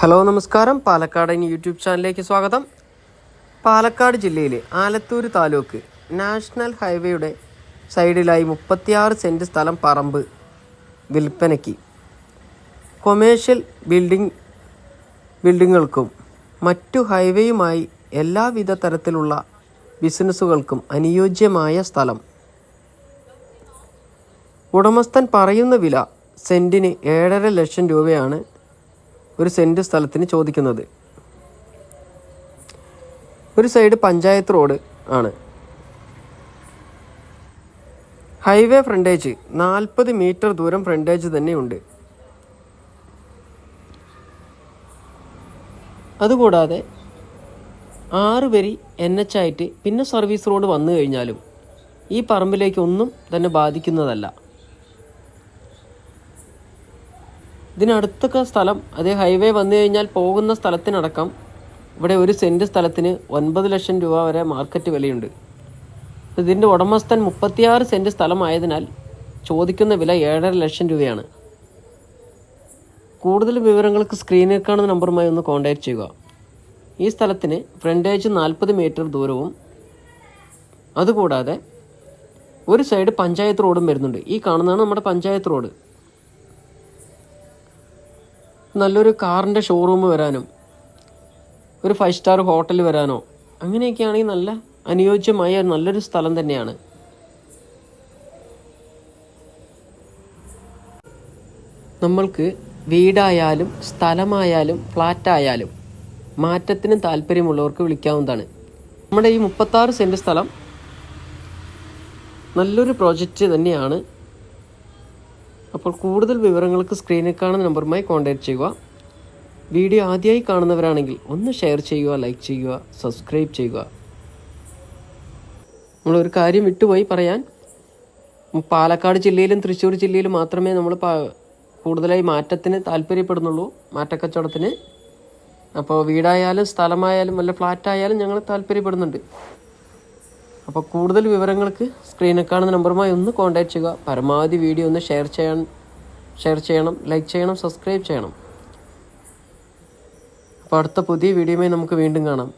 Hello നമസ്കാരം. പാലക്കാട് ഇനി YouTube ചാനലിലേക്ക് സ്വാഗതം. പാലക്കാട് ജില്ലയിലെ ആലത്തൂർ താലൂക്ക് നാഷണൽ ഹൈവേയുടെ സൈഡിലായി മുപ്പത്തിയാറ് സെന്റ് സ്ഥലം പറമ്പ് വിൽപ്പനയ്ക്ക്. കൊമേഴ്ഷ്യൽ ബിൽഡിംഗ് ബിൽഡിങ്ങുകൾക്കും മറ്റു ഹൈവേയുമായി എല്ലാവിധ തരത്തിലുള്ള ബിസിനസ്സുകൾക്കും അനുയോജ്യമായ സ്ഥലം. ഉടമസ്ഥൻ പറയുന്ന വില സെന്റിന് ഏഴര ലക്ഷം രൂപയാണ്. ഒരു സെന്റ് സ്ഥലത്തിന് ചോദിക്കുന്നത്. ഒരു സൈഡ് പഞ്ചായത്ത് റോഡ് ആണ്. ഹൈവേ ഫ്രണ്ടേജ് നാൽപ്പത് മീറ്റർ ദൂരം ഫ്രണ്ടേജ് തന്നെയുണ്ട് അതുകൂടാതെ ആറ് വരി എൻ എച്ച് ആയിട്ട് പിന്നെ സർവീസ് റോഡ് വന്നു കഴിഞ്ഞാലും ഈ പറമ്പിലേക്കൊന്നും തന്നെ ബാധിക്കുന്നതല്ല. ഇതിനടുത്തൊക്കെ സ്ഥലം അതേ ഹൈവേ വന്നു കഴിഞ്ഞാൽ പോകുന്ന സ്ഥലത്തിനടക്കം ഇവിടെ ഒരു സെന്റ് സ്ഥലത്തിന് ഒൻപത് ലക്ഷം രൂപ വരെ മാർക്കറ്റ് വിലയുണ്ട്. ഇതിന്റെ ഉടമസ്ഥൻ മുപ്പത്തിയാറ് സെന്റ് സ്ഥലമായതിനാൽ ചോദിക്കുന്ന വില ഏഴര ലക്ഷം രൂപയാണ്. കൂടുതൽ വിവരങ്ങൾക്ക് സ്ക്രീനിൽ കാണുന്ന നമ്പറുമായി ഒന്ന് കോൺടാക്റ്റ് ചെയ്യുക. ഈ സ്ഥലത്തിന് ഫ്രണ്ടേജ് നാൽപ്പത് മീറ്റർ ദൂരവും അതുകൂടാതെ ഒരു സൈഡ് പഞ്ചായത്ത് റോഡും വരുന്നുണ്ട്. ഈ കാണുന്നതാണ് നമ്മുടെ പഞ്ചായത്ത് റോഡ് നല്ലൊരു കാറിന്റെ ഷോറൂം വരാനും ഒരു ഫൈവ് സ്റ്റാർ ഹോട്ടൽ വരാനോ അങ്ങനെയൊക്കെയാണെങ്കിൽ നല്ല അനുയോജ്യമായ നല്ലൊരു സ്ഥലം തന്നെയാണ്. നമ്മൾക്ക് വീടായാലും സ്ഥലമായാലും ഫ്ലാറ്റായാലും മാറ്റത്തിന് താല്പര്യമുള്ളവർക്ക് വിളിക്കാവുന്നതാണ്. നമ്മുടെ ഈ മുപ്പത്താറ് സെന്റ് സ്ഥലം നല്ലൊരു പ്രോജക്റ്റ് തന്നെയാണ്. അപ്പോൾ കൂടുതൽ വിവരങ്ങൾക്ക് സ്ക്രീനിൽ കാണുന്ന നമ്പറുമായി കോൺടാക്റ്റ് ചെയ്യുക. വീഡിയോ ആദ്യമായി കാണുന്നവരാണെങ്കിൽ ഒന്ന് ഷെയർ ചെയ്യുക ലൈക്ക് ചെയ്യുക സബ്സ്ക്രൈബ് ചെയ്യുക. നമ്മളൊരു കാര്യം വിട്ടുപോയി പറയാൻ പാലക്കാട് ജില്ലയിലും തൃശ്ശൂർ ജില്ലയിലും മാത്രമേ നമ്മൾ കൂടുതലായി മാറ്റത്തിന് താല്പര്യപ്പെടുന്നുള്ളൂ മാറ്റക്കച്ചവടത്തിന്. അപ്പോൾ വീടായാലും സ്ഥലമായാലും വല്ല ഫ്ലാറ്റായാലും ഞങ്ങൾ താല്പര്യപ്പെടുന്നുണ്ട്. അപ്പോൾ കൂടുതൽ വിവരങ്ങൾക്ക് സ്ക്രീനിൽ കാണുന്ന നമ്പറുമായി ഒന്ന് കോൺടാക്ട് ചെയ്യുക. പരമാവധി വീഡിയോ ഒന്ന് ഷെയർ ചെയ്യാൻ ഷെയർ ചെയ്യണം ലൈക്ക് ചെയ്യണം സബ്സ്ക്രൈബ് ചെയ്യണം. അപ്പോൾ അടുത്ത പുതിയ വീഡിയോയുമായി നമുക്ക് വീണ്ടും കാണാം.